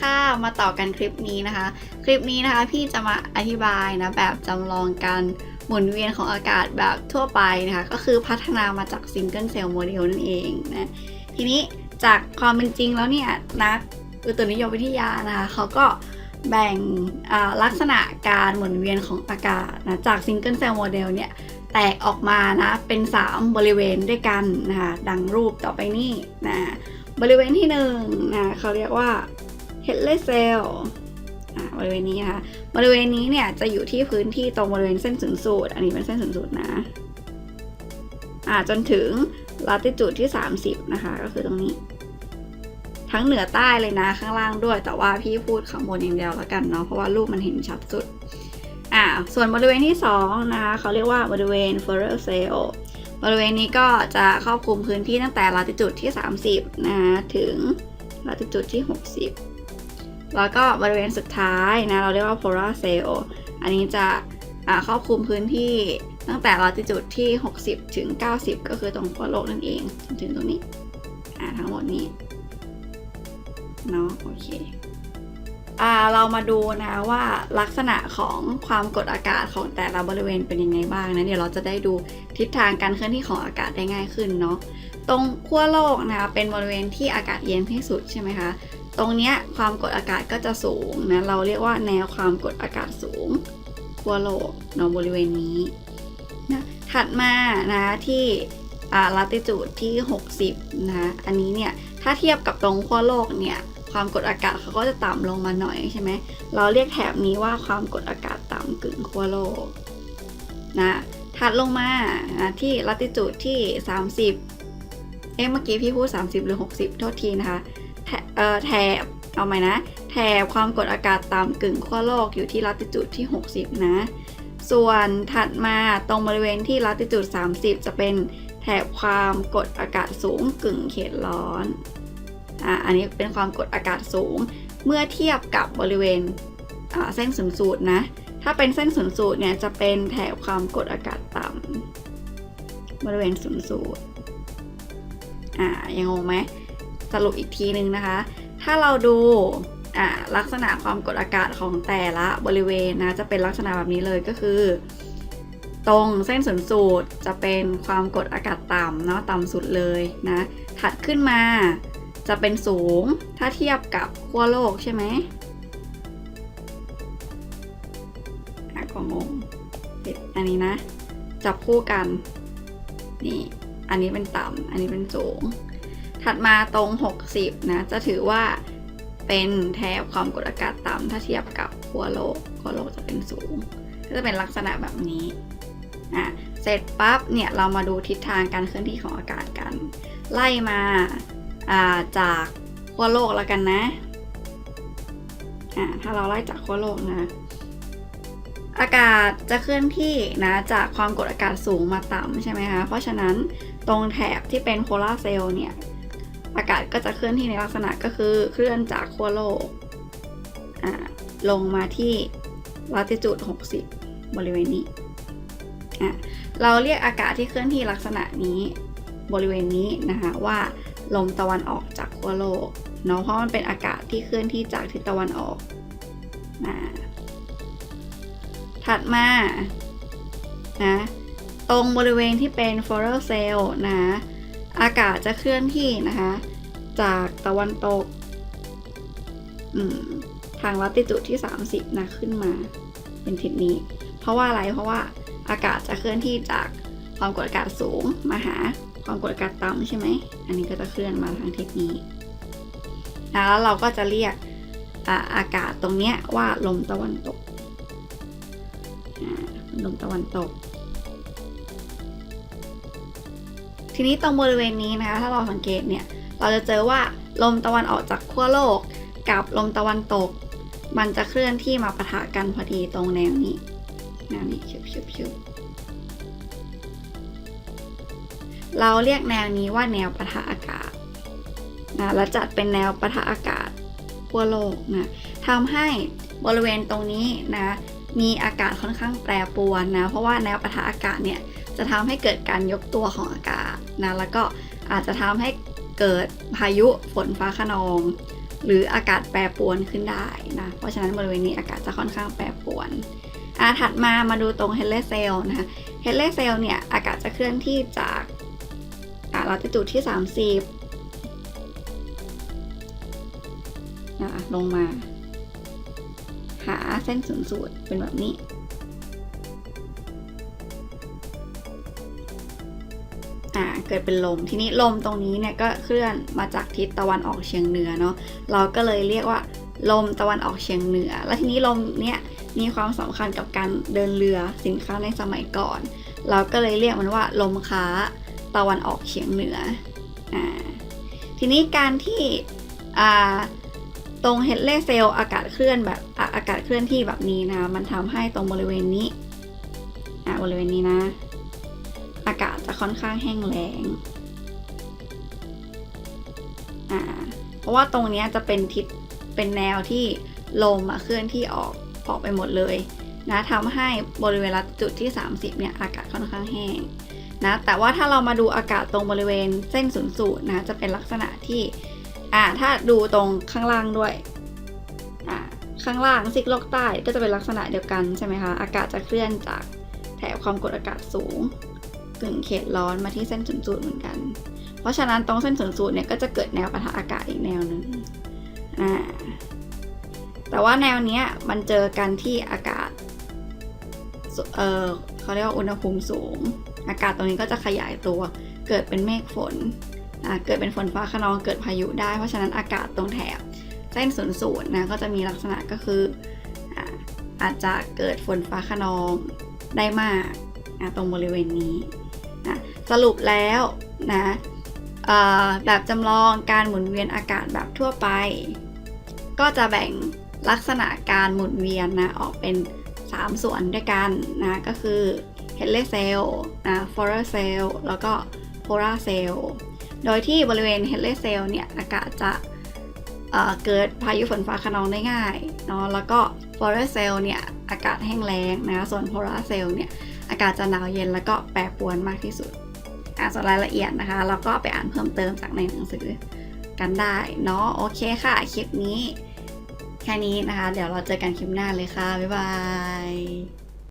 ค่ะ มาต่อกันคลิปนี้นะคะ คลิปนี้นะคะพี่จะมาอธิบายนะแบบจำลองการหมุนเวียนของอากาศแบบทั่วไปนะคะ ก็คือพัฒนามาจากซิงเกิลเซลล์โมเดลนั่นเองนะทีนี้จากความเป็นจริงแล้วเนี่ยนักอุตุนิยมวิทยานะคะเขาก็แบ่งลักษณะการหมุนเวียนของอากาศนะจากซิงเกิลเซลล์โมเดลเนี่ยแตกออกมานะเป็น 3 บริเวณด้วยกันนะคะดังรูปต่อไปนี้นะบริเวณที่1นะเขาเรียกว่า headless cell อ่าบริเวณนี้นะคะบริเวณนี้เนี่ยจะอยู่ที่พื้นที่ตรงบริเวณเส้นศูนย์สูตร อันนี้เป็นเส้นศูนย์สูตรนะอ่าจนถึงลัติจูดที่ 30 นะคะ ก็คือตรงนี้ ทั้งเหนือใต้เลยนะข้างล่างด้วย แต่ว่าพี่พูดข้างบนอย่างเดียวแล้วกันเนาะเพราะว่ารูปมันเห็นชัดสุดอ่าส่วนบริเวณที่ 2 นะคะเขาเรียกว่าบริเวณ f u r r e r cell บริเวณนี้ก็จะครอบคลุมพื้นที่ตั้งแต่ลัติจูดที่ 30 นะคะถึงลัติจูดที่ 60 แล้วก็บริเวณสุดท้ายนะเราเรียกว่า polar cell อันนี้จะครอบคลุมพื้นที่ตั้งแต่ลัติจูดที่ 60 ถึง 90 ก็คือตรงขั้วโลกนั่นเองจนถึงตรงนี้ทั้งหมดนี้เนาะโอเคเรามาดูนะว่าลักษณะของความกดอากาศของแต่ละบริเวณเป็นยังไงบ้างนะเดี๋ยวเราจะได้ดูทิศทางการเคลื่อนที่ของอากาศได้ง่ายขึ้นเนาะตรงขั้วโลกนะเป็นบริเวณที่อากาศเย็นที่สุดใช่ไหมคะ ตรงเนี้ยความกดอากาศก็จะสูงนะเราเรียกว่าแนวความกดอากาศสูงขั้วโลกเนาะบริเวณนี้นะถัดมานะที่ลัติจูดที่ 60นะอันนี้เนี่ยถ้าเทียบกับตรงขั้วโลกเนี่ยความกดอากาศเขาก็จะต่ำลงมาหน่อยใช่ไหมเราเรียกแถบนี้ว่าความกดอากาศต่ำกึ่งขั้วโลกนะถัดลงมานะที่ลัติจูดที่ 30 เอ๊ะเมื่อกี้พี่พูด 30 หรือ 60 โทษทีนะคะ แถเอ่อแถบเอาใหม่นะ แถบความกดอากาศต่ำกึ่งขั้วโลกอยู่ที่ลัติจูดที่ 60 นะ ส่วนถัดมาตรงบริเวณที่ลัติจูด 30 จะเป็นแถบความกดอากาศสูงกึ่งเขตร้อน อะ อันนี้เป็นความกดอากาศสูง เมื่อเทียบกับบริเวณเส้นศูนย์สูตรนะ ถ้าเป็นเส้นศูนย์สูตรเนี่ยจะเป็นแถบความกดอากาศต่ำบริเวณศูนย์สูตรอ่ายังงงไหม สรุปอีกทีนึงนะคะ ถ้าเราดูลักษณะความกดอากาศของแต่ละบริเวณนะจะเป็นลักษณะแบบนี้เลยก็คือ ตรงเส้นศูนย์สูตรจะเป็นความกดอากาศต่ำเนาะต่ำสุดเลยนะถัดขึ้นมาจะเป็นสูงถ้าเทียบกับขั้วโลกใช่ไหมอะก็งงเด็ดอันนี้นะ จับคู่กันนี่อันนี้เป็นต่ำอันนี้เป็นสูง ถัดมาตรง 60 นะ จะถือว่าเป็นแถบความกดอากาศต่ำถ้าเทียบกับขั้วโลกขั้วโลกจะเป็นสูง ก็จะเป็นลักษณะแบบนี้อะเสร็จปั๊บเนี่ยเรามาดูทิศทางการเคลื่อนที่ของอากาศกัน ไล่มาาจากขั้วโลกแล้วกันนะอ่าถ้าเราไล่จากขั้วโลกนะ อากาศจะเคลื่อนที่นะจากความกดอากาศสูงมาต่ำใช่ไหมคะเพราะฉะนั้นตรงแถบที่เป็นโพลาร์เซลล์เนี่ย อากาศก็จะเคลื่อนที่ในลักษณะก็คือเคลื่อนจากขั้วโลกลงมาที่ลัติจูด60 บริเวณนี้ เราเรียกอากาศที่เคลื่อนที่ลักษณะนี้บริเวณนี้นะคะว่าลมตะวันออกจากขั้วโลกเนาะเพราะมันเป็นอากาศที่เคลื่อนที่จากทิศตะวันออกนะถัดมานะตรงบริเวณที่เป็น f o r e r cell นะ อากาศจะเคลื่อนที่นะคะ จากตะวันตกทางลัติจูดที่ 30นะขึ้นมา เป็นทิศนี้ เพราะว่าอะไรเพราะว่าอากาศจะเคลื่อนที่จากความกดอากาศสูงมาหาความกดอากาศต่ำใช่ไหมอันนี้ก็จะเคลื่อนมาทางทิศนี้นะแล้วเราก็จะเรียกอาอากาศตรงเนี้ยว่าลมตะวันตกลมตะวันตก ทีนี้ตรงบริเวณนี้นะคะ ถ้าเราสังเกตเนี่ย เราจะเจอว่าลมตะวันออกจากขั้วโลกกับลมตะวันตก มันจะเคลื่อนที่มาปะทะกันพอดีตรงแนวนี้แนวนี้ชึบชึบชึบเราเรียกแนวนี้ว่าแนวปะทะอากาศนะและจัดเป็นแนวปะทะอากาศขั้วโลกนะทำให้บริเวณตรงนี้นะมีอากาศค่อนข้างแปรปรวนนะ เพราะว่าแนวปะทะอากาศเนี่ย จะทำให้เกิดการยกตัวของอากาศนะแล้วก็อาจจะทำให้เกิดพายุฝนฟ้าขนอง หรืออากาศแปรปรวนขึ้นได้นะเพราะฉะนั้นบริเวณนี้อากาศจะค่อนข้างแปรปรวนอะถัดมามาดูตรงเฮเลเซลนะคะเฮเลเซลเนี่ยอากาศจะเคลื่อนที่จากอะลัติจูดที่ 30นะลงมา หาเส้นศูนย์สูตรเป็นแบบนี้ เกิดเป็นลม ทีนี้ลมตรงนี้เนี่ยก็เคลื่อนมาจากทิศตะวันออกเฉียงเหนือเนาะเราก็เลยเรียกว่าลมตะวันออกเฉียงเหนือ แล้วทีนี้ลมเนี่ยมีความสำคัญกับการเดินเรือสินค้าในสมัยก่อน เราก็เลยเรียกมันว่า ลมค้าตะวันออกเฉียงเหนืออ่าทีนี้การที่อ่าตรงเฮดเลเซลอากาศเคลื่อนแบบอากาศเคลื่อนที่แบบนี้นะ มันทำให้ตรงบริเวณนี้อ่าบริเวณนี้นะ อากาศจะค่อนข้างแห้งแล้งอ่าเพราะว่าตรงนี้จะเป็นทิศเป็นแนวที่ลมอะเคลื่อนที่ออกออกไปหมดเลยนะทำให้บริเวณจุดที่ 30 เนี่ยอากาศค่อนข้างแห้งนะแต่ว่าถ้าเรามาดูอากาศตรงบริเวณเส้นศูนย์สูตรนะจะเป็นลักษณะที่อ่าถ้าดูตรงข้างล่างด้วยอ่าข้างล่างซิกโลกใต้ก็จะเป็นลักษณะเดียวกันใช่ไหมคะอากาศจะเคลื่อนจากแถบความกดอากาศสูง กึ่งเขตร้อนมาที่เส้นศูนย์สูตรเหมือนกัน เพราะฉะนั้นตรงเส้นศูนย์สูตรเนี่ยก็จะเกิดแนวปะทะอากาศอีกแนวหนึ่งอ่าแต่ว่าแนวเนี้ยมันเจอกันที่อากาศ เออเขาเรียกว่าอุณหภูมิสูง อากาศตรงนี้ก็จะขยายตัว เกิดเป็นเมฆฝน อ่า เกิดเป็นฝนฟ้าขนอง เกิดพายุได้ เพราะฉะนั้นอากาศตรงแถบเส้นศูนย์สูตรนะ ก็จะมีลักษณะก็คืออ่าอาจจะเกิดฝนฟ้าขนองได้มากตรงบริเวณนี้ นะสรุปแล้วนะแบบจำลองการหมุนเวียนอากาศแบบทั่วไป ก็จะแบ่งลักษณะการหมุนเวียนนะออกเป็น 3 ส่วนด้วยกันนะก็คือ h e l i c e l นะ f o r a cell แล้วก็ polar cell โดยที่บริเวณ h e l i c e l เนี่ยอากาศจะเเกิดพายุฝนฟ้าขนองได้ง่ายเนาะแล้วก็ f o r a cell เนี่ย อากาศแห้งแล้งนะคะส่วนโพลาร์เซลล์เนี่ยอากาศจะหนาวเย็นแล้วก็แปรปรวนมากที่สุดอ่านส่วนรายละเอียดนะคะ เราก็ไปอ่านเพิ่มเติมจากในหนังสือกันได้เนาะโอเคค่ะ คลิปนี้ แค่นี้นะคะ เดี๋ยวเราเจอกันคลิปหน้าเลยค่ะ บ๊ายบาย